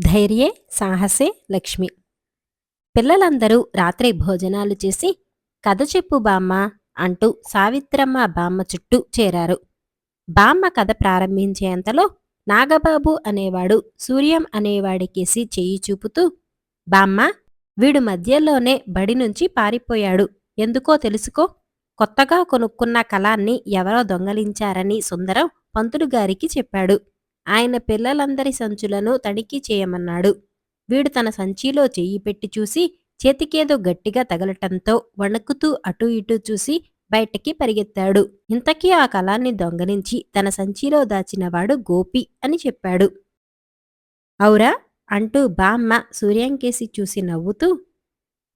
ధైర్యే సాహసే లక్ష్మి. పిల్లలందరూ రాత్రి భోజనాలు చేసి కథ చెప్పు బామ్మ అంటూ సావిత్రమ్మ బామ్మ చుట్టూ చేరారు. బామ్మ కథ ప్రారంభించేంతలో నాగబాబు అనేవాడు సూర్యం అనేవాడికేసి చెయ్యి చూపుతూ బామ్మ వీడు మధ్యలోనే బడి నుంచి పారిపోయాడు. ఎందుకో తెలుసుకో? కొత్తగా కొనుక్కున్న కళాన్ని ఎవరో దొంగలించారని సుందరం పంతులు గారికి చెప్పాడు. ఆయన పిల్లలందరి సంచులను తనిఖీ చేయమన్నాడు. వీడు తన సంచిలో చెయ్యి పెట్టి చూసి చేతికేదో గట్టిగా తగలటంతో వణుకుతూ అటూ ఇటూ చూసి బయటకి పరిగెత్తాడు. ఇంతకీ ఆ కళాన్ని దొంగలించి తన సంచిలో దాచినవాడు గోపి అని చెప్పాడు. ఔరా అంటూ బామ్మ సూర్యంకేసి చూసి నవ్వుతూ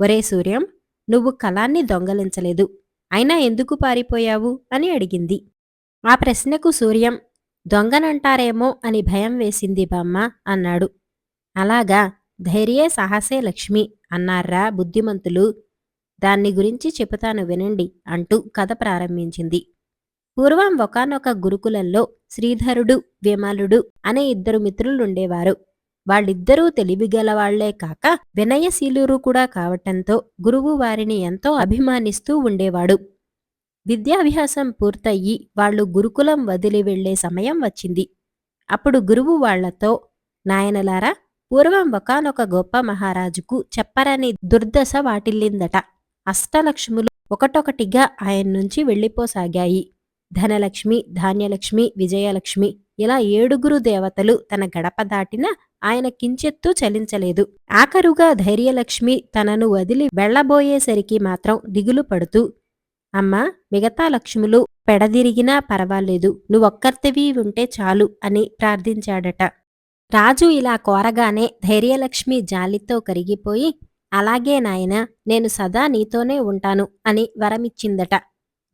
ఒరే సూర్యం నువ్వు కళాన్ని దొంగలించలేదు. అయినా ఎందుకు పారిపోయావు? అని అడిగింది. ఆ ప్రశ్నకు సూర్యం దొంగనంటారేమో అని భయం వేసింది బామ్మ అన్నాడు. అలాగా ధైర్యే సాహసే లక్ష్మి అన్నారా బుద్ధిమంతులు. దాన్ని గురించి చెబుతాను వినండి అంటూ కథ ప్రారంభించింది. పూర్వం ఒకనొక గురుకులంలో శ్రీధరుడు విమలుడు అనే ఇద్దరు మిత్రులుండేవారు. వాళ్ళిద్దరూ తెలివిగలవాళ్ళే కాక వినయశీలురు కూడా కావటంతో గురువు వారిని ఎంతో అభిమానిస్తూ ఉండేవాడు. విద్యాభ్యాసం పూర్తయ్యి వాళ్ళు గురుకులం వదిలి వెళ్ళే సమయం వచ్చింది. అప్పుడు గురువు వాళ్ళతో నాయనలారా పూర్వం ఒకనొక గొప్ప మహారాజుకు చెప్పరని దుర్దశ వాటిల్లిందట. అష్టలక్ష్ములు ఒకటొకటిగా ఆయన నుంచి వెళ్ళిపోసాగాయి. ధనలక్ష్మి ధాన్యలక్ష్మి విజయలక్ష్మి ఇలా ఏడుగురు దేవతలు తన గడప దాటినా ఆయన కించెత్తూ చలించలేదు. ఆఖరుగా ధైర్యలక్ష్మి తనను వదిలి వెళ్ళబోయేసరికి మాత్రం దిగులు పడుతూ అమ్మా మిగతా లక్ష్ములు పెడదిరిగినా పర్వాలేదు. నువ్వొక్కర్తివి ఉంటే చాలు అని ప్రార్థించాడట. రాజు ఇలా కోరగానే ధైర్యలక్ష్మి జాలితో కరిగిపోయి అలాగే నాయనా నేను సదా నీతోనే ఉంటాను అని వరమిచ్చిందట.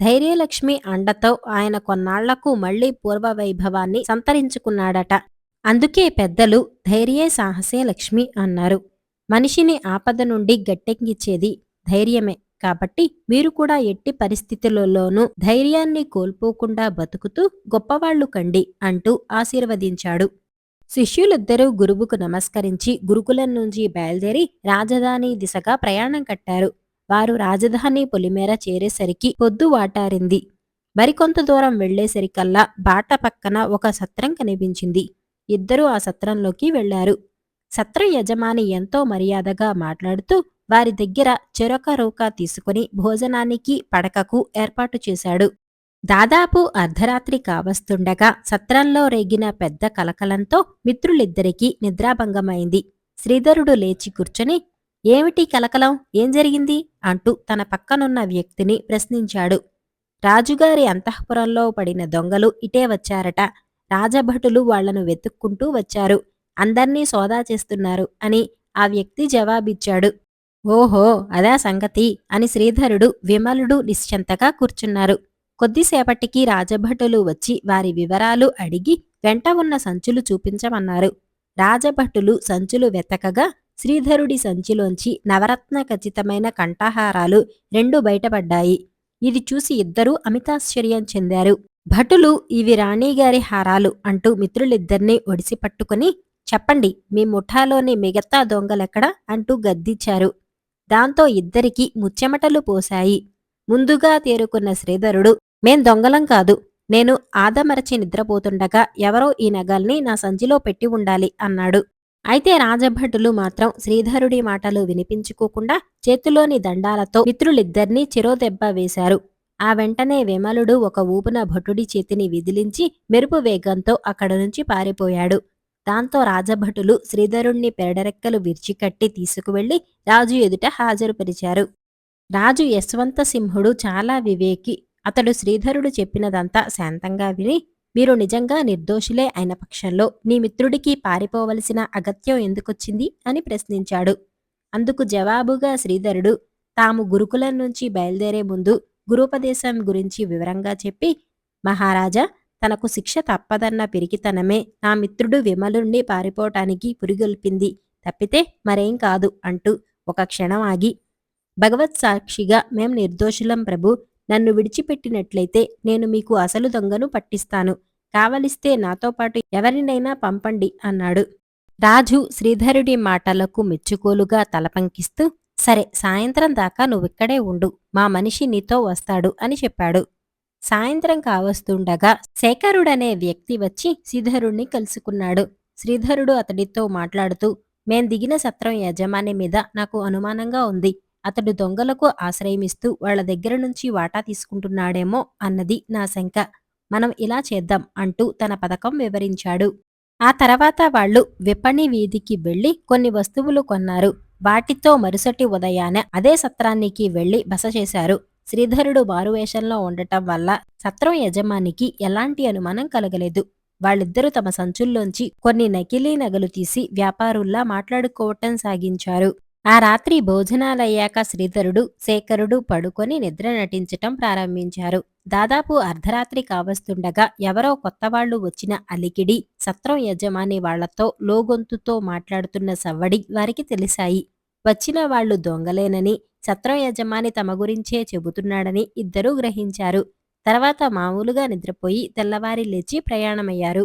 ధైర్యలక్ష్మి అండతో ఆయన కొన్నాళ్ళకు మళ్ళీ పూర్వవైభవాన్ని సంతరించుకున్నాడట. అందుకే పెద్దలు ధైర్యే సాహసే లక్ష్మి అన్నారు. మనిషిని ఆపద నుండి గట్టెక్కించేది ధైర్యమే. కాబట్టి మీరు కూడా ఎట్టి పరిస్థితులలోనూ ధైర్యాన్ని కోల్పోకుండా బతుకుతూ గొప్పవాళ్ళు కండి అంటూ ఆశీర్వదించాడు. శిష్యులిద్దరూ గురువుకు నమస్కరించి గురుకులం నుంచి బయలుదేరి రాజధాని దిశగా ప్రయాణం కట్టారు. వారు రాజధాని పొలిమేర చేరేసరికి పొద్దు వాటారింది. మరికొంత దూరం వెళ్ళేసరికల్లా బాట పక్కన ఒక సత్రం కనిపించింది. ఇద్దరూ ఆ సత్రంలోకి వెళ్ళారు సత్ర యజమాని ఎంతో మర్యాదగా మాట్లాడుతూ వారి దగ్గర చెరొక రౌక తీసుకుని భోజనానికి పడకకు ఏర్పాటు చేశాడు. దాదాపు అర్ధరాత్రి కావస్తుండగా సత్రంలో రేగిన పెద్ద కలకలంతో మిత్రులిద్దరికీ నిద్రాభంగమైంది. శ్రీధరుడు లేచి కూర్చొని ఏమిటి కలకలం? ఏం జరిగింది? అంటూ తన పక్కనున్న వ్యక్తిని ప్రశ్నించాడు. రాజుగారి అంతఃపురంలో పడిన దొంగలు ఇటే వచ్చారట. రాజభటులు వాళ్ళను వెతుక్కుంటూ వచ్చారు. అందర్నీ సోదా చేస్తున్నారు అని ఆ వ్యక్తి జవాబిచ్చాడు. ఓహో అదా సంగతి అని శ్రీధరుడు విమలుడు నిశ్చంతగా కూర్చున్నారు. కొద్దిసేపటికి రాజభటులు వచ్చి వారి వివరాలు అడిగి వెంట ఉన్న సంచులు చూపించమన్నారు. రాజభటులు సంచులు వెతకగా శ్రీధరుడి సంచిలోంచి నవరత్న ఖచ్చితమైన కంఠహారాలు రెండు బయటపడ్డాయి. ఇది చూసి ఇద్దరూ అమితాశ్చర్యం చెందారు. భటులు ఇవి రాణిగారి హారాలు అంటూ మిత్రులిద్దరినీ ఒడిసి పట్టుకుని చెప్పండి మీ ముఠాలోని మిగతా దొంగలెక్కడ? అంటూ గద్దిచ్చారు దాంతో ఇద్దరికీ ముచ్చెమటలు పోశాయి. ముందుగా తేరుకున్న శ్రీధరుడు మేం దొంగలం కాదు. నేను ఆదమరచి నిద్రపోతుండగా ఎవరో ఈ నగల్ని నా సంచిలో పెట్టి ఉండాలి అన్నాడు. అయితే రాజభటులు మాత్రం శ్రీధరుడి మాటలు వినిపించుకోకుండా చేతిలోని దండాలతో మిత్రులిద్దర్నీ చిరోదెబ్బ వేశారు. ఆ వెంటనే విమలుడు ఒక ఊపున భటుడి చేతిని విదిలించి మెరుపు వేగంతో అక్కడ నుంచి పారిపోయాడు. దాంతో రాజభటులు శ్రీధరుణ్ణి పెరడరెక్కలు విరిచికట్టి తీసుకువెళ్ళి రాజు ఎదుట హాజరుపరిచారు. రాజు యశ్వంత సింహుడు చాలా వివేకి. అతడు శ్రీధరుడు చెప్పినదంతా శాంతంగా విని మీరు నిజంగా నిర్దోషులే అయిన పక్షంలో నీ మిత్రుడికి పారిపోవలసిన అగత్యం ఎందుకొచ్చింది? అని ప్రశ్నించాడు. అందుకు జవాబుగా శ్రీధరుడు తాము గురుకులం నుంచి బయలుదేరే ముందు గురుపదేశం గురించి వివరంగా చెప్పి మహారాజా తనకు శిక్ష తప్పదన్న పిరికితనమే నా మిత్రుడు విమలుణ్ణి పారిపోవటానికి పురిగొల్పింది. తప్పితే మరేం కాదు అంటూ ఒక క్షణం ఆగి భగవత్ సాక్షిగా మేం నిర్దోషులం ప్రభు నన్ను విడిచిపెట్టినట్లయితే నేను మీకు అసలు దొంగను పట్టిస్తాను. కావలిస్తే నాతో పాటు ఎవరినైనా పంపండి అన్నాడు. రాజు శ్రీధరుడి మాటలకు మెచ్చుకోలుగా తలపంకిస్తూ సరే సాయంత్రం దాకా నువ్విక్కడే ఉండు మా మనిషి నీతో వస్తాడు అని చెప్పాడు. సాయంత్రం కావస్తుండగా శేఖరుడనే వ్యక్తి వచ్చి శ్రీధరుణ్ణి కలుసుకున్నాడు. శ్రీధరుడు అతడితో మాట్లాడుతూ మేం దిగిన సత్రం యజమాని మీద నాకు అనుమానంగా ఉంది. అతడు దొంగలకు ఆశ్రయమిస్తూ వాళ్ళ దగ్గర నుంచి వాటా తీసుకుంటున్నాడేమో అన్నది నా శంక. మనం ఇలా చేద్దాం అంటూ తన పథకం వివరించాడు. ఆ తర్వాత వాళ్ళు విపణి వీధికి వెళ్ళి కొన్ని వస్తువులు కొన్నారు. వాటితో మరుసటి ఉదయాన అదే సత్రానికి వెళ్ళి బస చేశారు. శ్రీధరుడు మారువేషంలో ఉండటం వల్ల సత్రం యజమానికి ఎలాంటి అనుమానం కలగలేదు. వాళ్ళిద్దరూ తమ సంచుల్లోంచి కొన్ని నకిలీ నగలు తీసి వ్యాపారుల్లా మాట్లాడుకోవటం సాగించారు. ఆ రాత్రి భోజనాలయ్యాక శ్రీధరుడు శేఖరుడు పడుకొని నిద్ర నటించటం ప్రారంభించారు. దాదాపు అర్ధరాత్రి కావస్తుండగా ఎవరో కొత్తవాళ్ళు వచ్చిన అలికిడి సత్రం యజమాని వాళ్ళతో లోగొంతుతో మాట్లాడుతున్న సవ్వడి వారికి తెలిసాయి. వచ్చిన వాళ్ళు దొంగలేనని సత్రం యజమాని తమ గురించే చెబుతున్నాడని ఇద్దరూ గ్రహించారు. తర్వాత మామూలుగా నిద్రపోయి తెల్లవారి లేచి ప్రయాణమయ్యారు.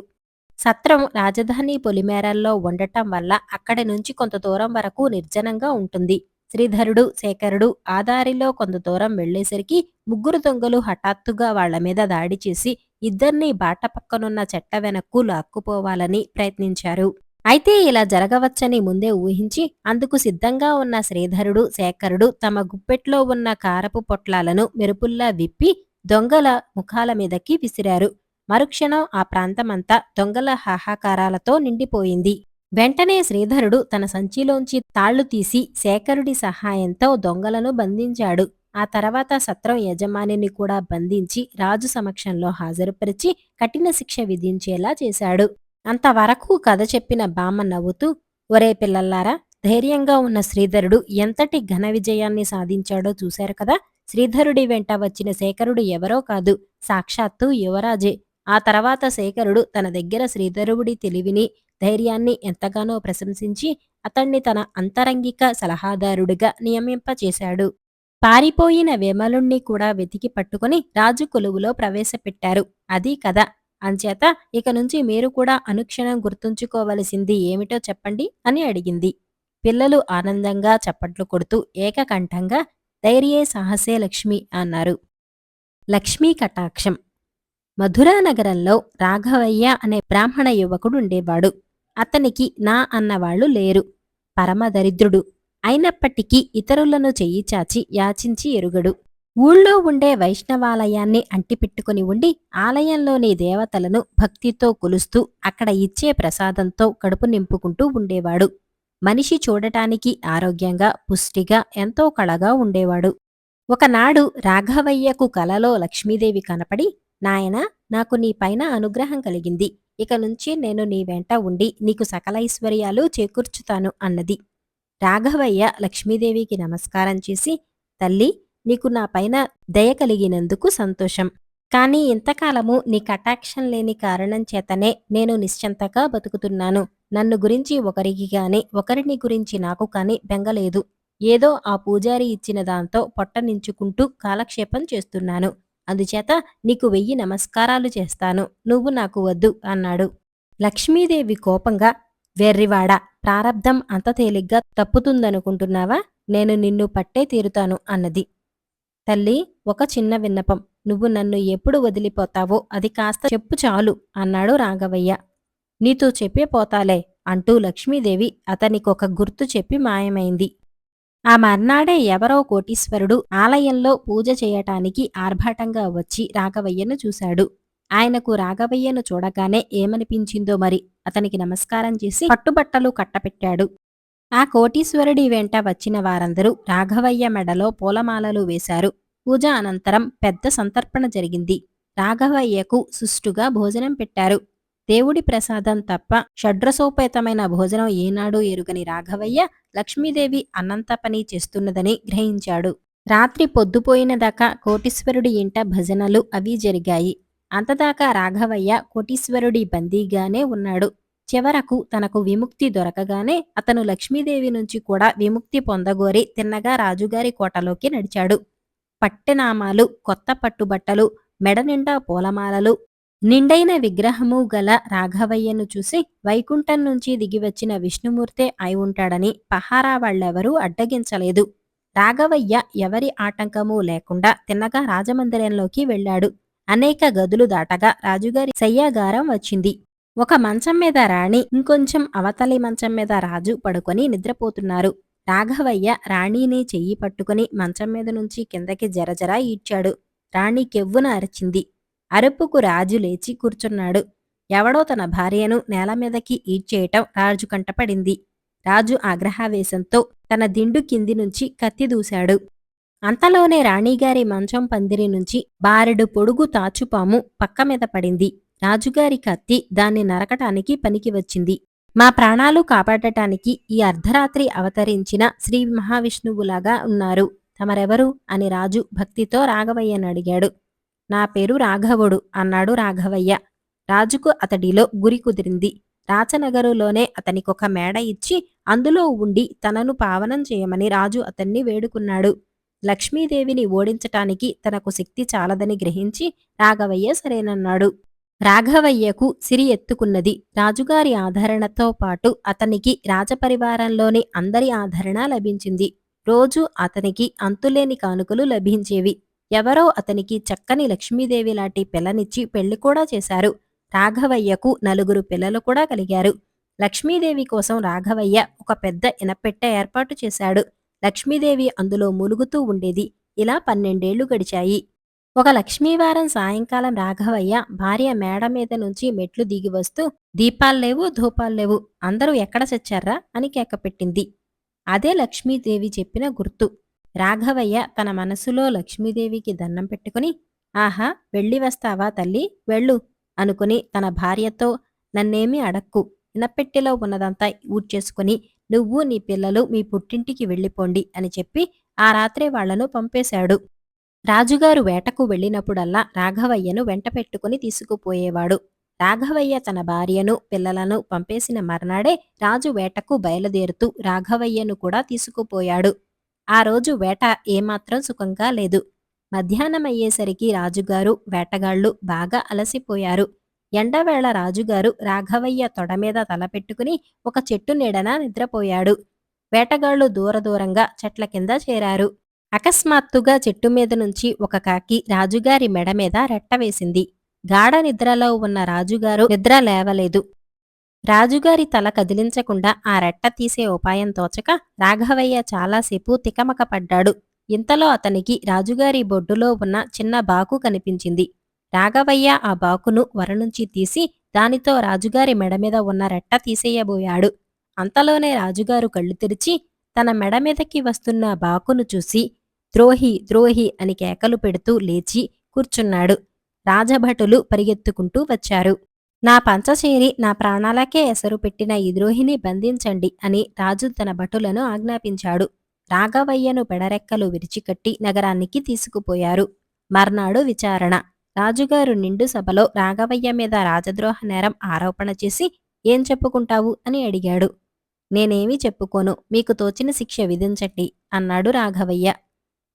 సత్రం రాజధాని పొలిమేరల్లో ఉండటం వల్ల అక్కడి నుంచి కొంత దూరం వరకు నిర్జనంగా ఉంటుంది. శ్రీధరుడు శేఖరుడు ఆదారిలో కొంత దూరం వెళ్ళేసరికి ముగ్గురు దొంగలు హఠాత్తుగా వాళ్ళ మీద దాడి చేసి ఇద్దరినీ బాట పక్కనున్న చెట్ట వెనక్కు లాక్కుపోవాలని ప్రయత్నించారు. అయితే ఇలా జరగవచ్చని ముందే ఊహించి అందుకు సిద్ధంగా ఉన్న శ్రీధరుడు శేఖరుడు తమ గుప్పెట్లో ఉన్న కారపు పొట్లాలను మెరుపుల్లా విప్పి దొంగల ముఖాల మీదకి విసిరారు. మరుక్షణం ఆ ప్రాంతమంతా దొంగల హాహాకారాలతో నిండిపోయింది. వెంటనే శ్రీధరుడు తన సంచిలోంచి తాళ్ళు తీసి శేఖరుడి సహాయంతో దొంగలను బంధించాడు. ఆ తర్వాత సత్రం యజమానిని కూడా బంధించి రాజు సమక్షంలో హాజరుపరిచి కఠిన శిక్ష విధించేలా చేశాడు. అంతవరకు కథ చెప్పిన బామ్మ నవ్వుతూ ఒరే పిల్లల్లారా ధైర్యంగా ఉన్న శ్రీధరుడు ఎంతటి ఘన విజయాన్ని సాధించాడో చూశారు కదా? శ్రీధరుడి వెంట వచ్చిన శేఖరుడు ఎవరో కాదు సాక్షాత్తు యువరాజే. ఆ తర్వాత శేఖరుడు తన దగ్గర శ్రీధరుడి తెలివిని ధైర్యాన్ని ఎంతగానో ప్రశంసించి అతణ్ణి తన అంతరంగిక సలహాదారుడిగా నియమింపచేశాడు. పారిపోయిన వేమలుణ్ణి కూడా వెతికి పట్టుకుని రాజు కొలువులో ప్రవేశపెట్టారు. అది కథ. అంచేత ఇక నుంచి మీరు కూడా అనుక్షణం గుర్తుంచుకోవలసింది ఏమిటో చెప్పండి అని అడిగింది. పిల్లలు ఆనందంగా చప్పట్లు కొడుతూ ఏకకంఠంగా ధైర్యే సాహసే లక్ష్మి అన్నారు. లక్ష్మీ కటాక్షం. మధురా నగరంలో రాఘవయ్య అనే బ్రాహ్మణ యువకుడు ఉండేవాడు. అతనికి నా అన్నవాళ్ళు లేరు. పరమదరిద్రుడు అయినప్పటికీ ఇతరులను చెయ్యి చాచి యాచించి ఎరుగడు. ఊళ్ళో ఉండే వైష్ణవాలయాన్ని అంటిపెట్టుకుని ఉండి ఆలయంలోని దేవతలను భక్తితో కొలుస్తూ అక్కడ ఇచ్చే ప్రసాదంతో కడుపు నింపుకుంటూ ఉండేవాడు. మనిషి చూడటానికి ఆరోగ్యంగా పుష్టిగా ఎంతో కళగా ఉండేవాడు. ఒకనాడు రాఘవయ్యకు కలలో లక్ష్మీదేవి కనపడి నాయన నాకు నీ పైన అనుగ్రహం కలిగింది. ఇక నుంచి నేను నీ వెంట ఉండి నీకు సకల ఐశ్వర్యాలు చేకూర్చుతాను అన్నది. రాఘవయ్య లక్ష్మీదేవికి నమస్కారం చేసి తల్లి నీకు నా పైన దయ కలిగినందుకు సంతోషం. కానీ ఇంతకాలము నీ కటాక్షం లేని కారణం చేతనే నేను నిశ్చంతగా బతుకుతున్నాను. నన్ను గురించి ఒకరికి గాని ఒకరిని గురించి నాకు కాని బెంగలేదు ఏదో ఆ పూజారి ఇచ్చిన దాంతో పొట్టనించుకుంటూ కాలక్షేపం చేస్తున్నాను. అందుచేత నీకు వెయ్యి నమస్కారాలు చేస్తాను. నువ్వు నాకు వద్దు అన్నాడు. లక్ష్మీదేవి కోపంగా వెర్రివాడా ప్రారబ్ధం అంత తేలిగ్గా తప్పుతుందనుకుంటున్నావా? నేను నిన్ను పట్టే తీరుతాను అన్నది. తల్లి ఒక చిన్న విన్నపం. నువ్వు నన్ను ఎప్పుడు వదిలిపోతావో అది కాస్త చెప్పు చాలు అన్నాడు రాఘవయ్య. నీతో చెప్పే పోతాలే అంటూ లక్ష్మీదేవి అతనికొక గుర్తు చెప్పి మాయమైంది. ఆ మర్నాడే ఎవరో కోటీశ్వరుడు ఆలయంలో పూజ చేయటానికి ఆర్భాటంగా వచ్చి రాఘవయ్యను చూశాడు. ఆయనకు రాఘవయ్యను చూడగానే ఏమనిపించిందో మరి అతనికి నమస్కారం చేసి పట్టుబట్టలు కట్టపెట్టాడు. ఆ కోటీశ్వరుడి వెంట వచ్చిన వారందరూ రాఘవయ్య మెడలో పూలమాలలు వేశారు. పూజ అనంతరం పెద్ద సంతర్పణ జరిగింది. రాఘవయ్యకు సుష్టుగా భోజనం పెట్టారు. దేవుడి ప్రసాదం తప్ప షడ్రసోపేతమైన భోజనం ఏనాడూ ఎరుగని రాఘవయ్య లక్ష్మీదేవి అన్నంత పని చేస్తున్నదని గ్రహించాడు. రాత్రి పొద్దుపోయిన దాకా కోటీశ్వరుడి ఇంట భజనలు అవి జరిగాయి. అంతదాకా రాఘవయ్య కోటీశ్వరుడి బందీగానే ఉన్నాడు. చివరకు తనకు విముక్తి దొరకగానే అతను లక్ష్మీదేవి నుంచి కూడా విముక్తి పొందగోరి తిన్నగా రాజుగారి కోటలోకి నడిచాడు. పట్టెనామాలు కొత్త పట్టుబట్టలు మెడ నిండా పూలమాలలు నిండైన విగ్రహము గల రాఘవయ్యను చూసి వైకుంఠం నుంచి దిగివచ్చిన విష్ణుమూర్తే అయి ఉంటాడని పహారా వాళ్ళెవరూ అడ్డగించలేదు. రాఘవయ్య ఎవరి ఆటంకమూ లేకుండా తిన్నగా రాజమందిరంలోకి వెళ్ళాడు. అనేక గదులు దాటగా రాజుగారి శయ్యాగారం వచ్చింది. ఒక మంచం మీద రాణి ఇంకొంచెం అవతలి మంచం మీద రాజు పడుకొని నిద్రపోతున్నారు. రాఘవయ్య రాణిని చెయ్యి పట్టుకుని మంచం మీద నుంచి కిందకి జరజరా ఈడ్చాడు. రాణి కెవ్వున అరిచింది. అరుపుకు రాజు లేచి కూర్చున్నాడు. ఎవడో తన భార్యను నేల మీదకి ఈడ్చేయటం రాజు కంటపడింది. రాజు ఆగ్రహావేశంతో తన దిండు కింది నుంచి కత్తి దూశాడు. అంతలోనే రాణిగారి మంచం పందిరి నుంచి బారెడు పొడుగు తాచుపాము పక్క మీద పడింది. రాజుగారి కత్తి దాన్ని నరకటానికి పనికి వచ్చింది. మా ప్రాణాలు కాపాడటానికి ఈ అర్ధరాత్రి అవతరించిన శ్రీ మహావిష్ణువులాగా ఉన్నారు. తమరెవరు? అని రాజు భక్తితో రాఘవయ్యను అడిగాడు. నా పేరు రాఘవుడు అన్నాడు రాఘవయ్య. రాజుకు అతడిలో గురి కుదిరింది. రాచనగరులోనే అతనికొక మేడ ఇచ్చి అందులో ఉండి తనను పావనం చేయమని రాజు అతన్ని వేడుకున్నాడు. లక్ష్మీదేవిని ఓడించటానికి తనకు శక్తి చాలదని గ్రహించి రాఘవయ్య సరేనన్నాడు. రాఘవయ్యకు సిరి ఎత్తుకున్నది. రాజుగారి ఆదరణతో పాటు అతనికి రాజపరివారంలోని అందరి ఆదరణ లభించింది. రోజు అతనికి అంతులేని కానుకలు లభించేవి. ఎవరో అతనికి చక్కని లక్ష్మీదేవి లాంటి పిల్లనిచ్చి పెళ్ళి కూడా చేశారు. రాఘవయ్యకు నలుగురు పిల్లలు కూడా కలిగారు. లక్ష్మీదేవి కోసం రాఘవయ్య ఒక పెద్ద ఇనపెట్టె ఏర్పాటు చేశాడు. లక్ష్మీదేవి అందులో ములుగుతూ ఉండేది. ఇలా పన్నెండేళ్ళు గడిచాయి. ఒక లక్ష్మీవారం సాయంకాలం రాఘవయ్య భార్య మేడ మీద నుంచి మెట్లు దిగి వస్తూ దీపాలు లేవు ధూపాలు లేవు అందరూ ఎక్కడ చచ్చారా? అని కేకపెట్టింది అదే లక్ష్మీదేవి చెప్పిన గుర్తు. రాఘవయ్య తన మనసులో లక్ష్మీదేవికి దండం పెట్టుకుని ఆహా వెళ్ళి వస్తావా తల్లి? వెళ్ళు అనుకుని తన భార్యతో నన్నేమీ అడక్కు ఇనపెట్టెలో ఉన్నదంతా ఊడ్చేసుకుని నువ్వు నీ పిల్లలు మీ పుట్టింటికి వెళ్ళిపోండి అని చెప్పి ఆ రాత్రే వాళ్ళను పంపేశాడు. రాజుగారు వేటకు వెళ్ళినప్పుడల్లా రాఘవయ్యను వెంట పెట్టుకుని తీసుకుపోయేవాడు. రాఘవయ్య తన భార్యను పిల్లలను పంపేసిన మర్నాడే రాజు వేటకు బయలుదేరుతూ రాఘవయ్యను కూడా తీసుకుపోయాడు. ఆ రోజు వేట ఏమాత్రం సుఖంగా లేదు. మధ్యాహ్నమయ్యేసరికి రాజుగారు వేటగాళ్ళు బాగా అలసిపోయారు. ఎండవేళ రాజుగారు రాఘవయ్య తొడ మీద తలపెట్టుకుని ఒక చెట్టు నీడన నిద్రపోయాడు. వేటగాళ్ళు దూరదూరంగా చెట్ల కింద చేరారు. అకస్మాత్తుగా చెట్టు మీద నుంచి ఒక కాకి రాజుగారి మెడ మీద రెట్టవేసింది గాఢ నిద్రలో ఉన్న రాజుగారు నిద్ర లేవలేదు. రాజుగారి తల కదిలించకుండా ఆ రెట్ట తీసే ఉపాయం తోచక రాఘవయ్య చాలాసేపు తికమక పడ్డాడు. ఇంతలో అతనికి రాజుగారి బొడ్డులో ఉన్న చిన్న బాకు కనిపించింది. రాఘవయ్య ఆ బాకును వరనుంచి తీసి దానితో రాజుగారి మెడ మీద ఉన్న రెట్ట తీసేయబోయాడు. అంతలోనే రాజుగారు కళ్ళు తెరిచి తన మెడ మీదకి వస్తున్న బాకును చూసి ద్రోహి ద్రోహి అని కేకలు పెడుతూ లేచి కూర్చున్నాడు. రాజభటులు పరిగెత్తుకుంటూ వచ్చారు. నా పంచచేరి నా ప్రాణాలకే ఎసరు పెట్టిన ఈ ద్రోహిని బంధించండి అని రాజు తన భటులను ఆజ్ఞాపించాడు. రాఘవయ్యను పెడరెక్కలు విరిచికట్టి నగరానికి తీసుకుపోయారు. మర్నాడు విచారణ. రాజుగారు నిండు సభలో రాఘవయ్య మీద రాజద్రోహ నేరం ఆరోపణ చేసి ఏం చెప్పుకుంటావు అని అడిగాడు. నేనేమీ చెప్పుకోను మీకు తోచిన శిక్ష విధించండి అన్నాడు రాఘవయ్య.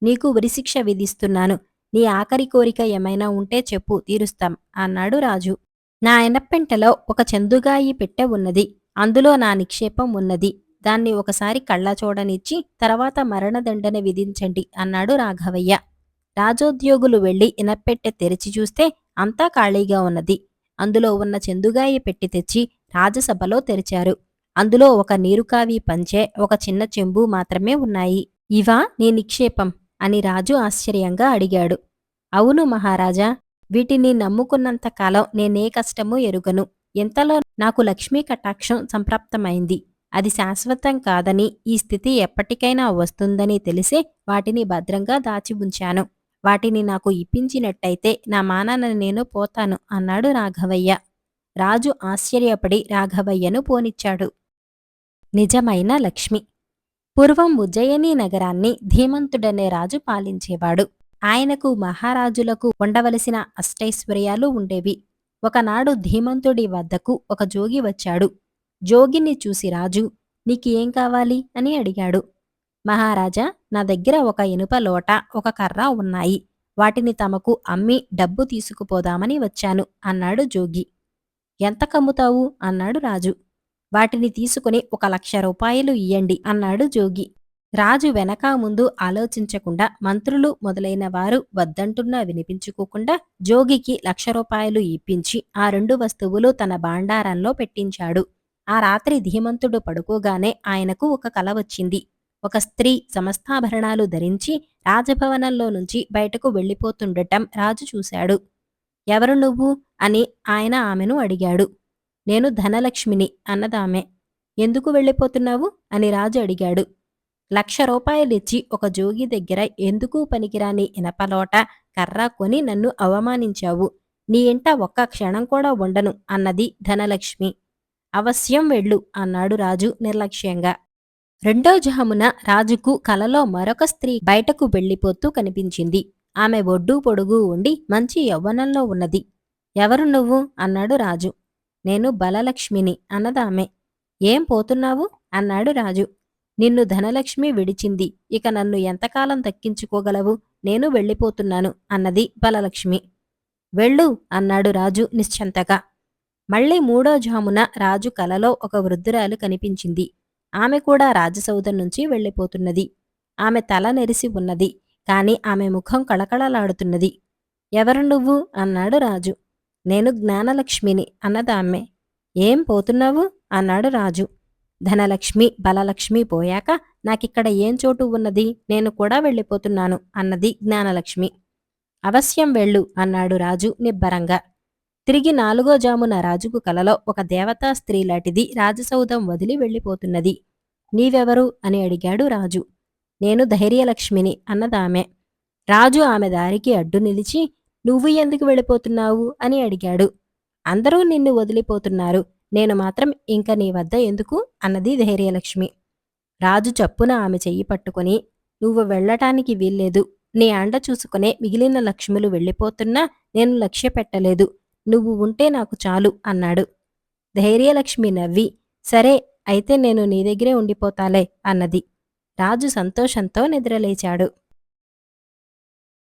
నీకు ఉరిశిక్ష విధిస్తున్నాను. నీ ఆఖరి కోరిక ఏమైనా ఉంటే చెప్పు తీరుస్తాం అన్నాడు రాజు. నా ఎనప్పెంటలో ఒక చందుగాయి పెట్టె ఉన్నది. అందులో నా నిక్షేపం ఉన్నది. దాన్ని ఒకసారి కళ్ళ చూడనిచ్చి తర్వాత మరణదండన విధించండి అన్నాడు రాఘవయ్య. రాజోద్యోగులు వెళ్ళి ఇనప్పెట్టె తెరిచి చూస్తే అంతా ఖాళీగా ఉన్నది. అందులో ఉన్న చెందుగాయి పెట్టి తెచ్చి రాజసభలో తెరిచారు. అందులో ఒక నీరుకావి పంచే ఒక చిన్న చెంబు మాత్రమే ఉన్నాయి. ఇవా నీ నిక్షేపం? అని రాజు ఆశ్చర్యంగా అడిగాడు. అవును మహారాజా వీటిని నమ్ముకున్నంత కాలం నేనే కష్టమూ ఎరుగను. ఇంతలో నాకు లక్ష్మీ కటాక్షం సంప్రాప్తమైంది. అది శాశ్వతం కాదని ఈ స్థితి ఎప్పటికైనా వస్తుందని తెలిసే వాటిని భద్రంగా దాచి ఉంచాను. వాటిని నాకు ఇప్పించినట్టయితే నా మానాన నేను పోతాను అన్నాడు రాఘవయ్య. రాజు ఆశ్చర్యపడి రాఘవయ్యను పోనిచ్చాడు. నిజమైన లక్ష్మి. పూర్వం ఉజ్జయిని నగరాన్ని ధీమంతుడనే రాజు పాలించేవాడు. ఆయనకు మహారాజులకు ఉండవలసిన అష్టైశ్వర్యాలు ఉండేవి. ఒకనాడు ధీమంతుడి వద్దకు ఒక జోగి వచ్చాడు. జోగిని చూసి రాజు నీకేం కావాలి? అని అడిగాడు. మహారాజా నా దగ్గర ఒక ఇనుప లోట ఒక కర్ర ఉన్నాయి. వాటిని తమకు అమ్మి డబ్బు తీసుకుపోదామని వచ్చాను అన్నాడు జోగి. ఎంత కమ్ముతావు? అన్నాడు రాజు. వాటిని తీసుకుని ఒక లక్ష రూపాయలు ఇయ్యండి అన్నాడు జోగి. రాజు వెనక ముందు ఆలోచించకుండా మంత్రులు మొదలైన వారు వద్దంటున్నా వినిపించుకోకుండా జోగికి లక్ష రూపాయలు ఇప్పించి ఆ రెండు వస్తువులు తన భాండారంలో పెట్టించాడు. ఆ రాత్రి ధీమంతుడు పడుకోగానే ఆయనకు ఒక కల వచ్చింది. ఒక స్త్రీ సమస్తాభరణాలు ధరించి రాజభవనంలో నుంచి బయటకు వెళ్ళిపోతుండటం రాజు చూశాడు. ఎవరు నువ్వు? అని ఆయన ఆమెను అడిగాడు. నేను ధనలక్ష్మిని అన్నదామె. ఎందుకు వెళ్ళిపోతున్నావు? అని రాజు అడిగాడు. లక్ష రూపాయలిచ్చి ఒక జోగి దగ్గర ఎందుకు పనికిరాని ఇనపలోట కర్రా కొని నన్ను అవమానించావు. నీ ఇంట ఒక్క క్షణం కూడా ఉండను అన్నది ధనలక్ష్మి. అవశ్యం వెళ్ళు అన్నాడు రాజు నిర్లక్ష్యంగా. రెండో జహమున రాజుకు కలలో మరొక స్త్రీ బయటకు వెళ్ళిపోతూ కనిపించింది. ఆమె ఒడ్డు పొడుగు ఉండి మంచి యవ్వనంలో ఉన్నది. ఎవరు నువ్వు? అన్నాడు రాజు. నేను బలలక్ష్మిని అన్నదామె. ఏం పోతున్నావు? అన్నాడు రాజు. నిన్ను ధనలక్ష్మి విడిచింది. ఇక నన్ను ఎంతకాలం దక్కించుకోగలవు? నేను వెళ్ళిపోతున్నాను అన్నది బలలక్ష్మి. వెళ్ళు అన్నాడు రాజు నిశ్చంతగా. మళ్ళీ మూడో జామున రాజు కలలో ఒక వృద్ధురాలు కనిపించింది. ఆమె కూడా రాజసౌధం నుంచి వెళ్ళిపోతున్నది. ఆమె తల నెరిసి ఉన్నది. కాని ఆమె ముఖం కళకళలాడుతున్నది. ఎవరు నువ్వు? అన్నాడు రాజు. నేను జ్ఞానలక్ష్మిని అన్నదామె ఏం పోతున్నావు? అన్నాడు రాజు. ధనలక్ష్మి బలలక్ష్మి పోయాక నాకిక్కడ ఏం చోటు ఉన్నది? నేను కూడా వెళ్ళిపోతున్నాను అన్నది జ్ఞానలక్ష్మి. అవశ్యం వెళ్ళు అన్నాడు రాజు నిబ్బరంగా. తిరిగి నాలుగో జామున రాజుకు కలలో ఒక దేవతా స్త్రీ లాంటిది రాజసౌధం వదిలి వెళ్ళిపోతున్నది. నీవెవరు? అని అడిగాడు రాజు. నేను ధైర్యలక్ష్మిని అన్నదామె రాజు ఆమె దారికి అడ్డు నిలిచి నువ్వు ఎందుకు వెళ్ళిపోతున్నావు? అని అడిగాడు. అందరూ నిన్ను వదిలిపోతున్నారు. నేను మాత్రం ఇంక నీ వద్ద ఎందుకు? అన్నది ధైర్యలక్ష్మి. రాజు చప్పున ఆమె చెయ్యి పట్టుకొని నువ్వు వెళ్ళటానికి వీల్లేదు. నీ అండ చూసుకునే మిగిలిన లక్ష్ములు వెళ్ళిపోతున్నా నేను లక్ష్య పెట్టలేదు. నువ్వు ఉంటే నాకు చాలు అన్నాడు. ధైర్యలక్ష్మి నవ్వి సరే అయితే నేను నీ దగ్గరే ఉండిపోతాలే అన్నది. రాజు సంతోషంతో నిద్రలేచాడు.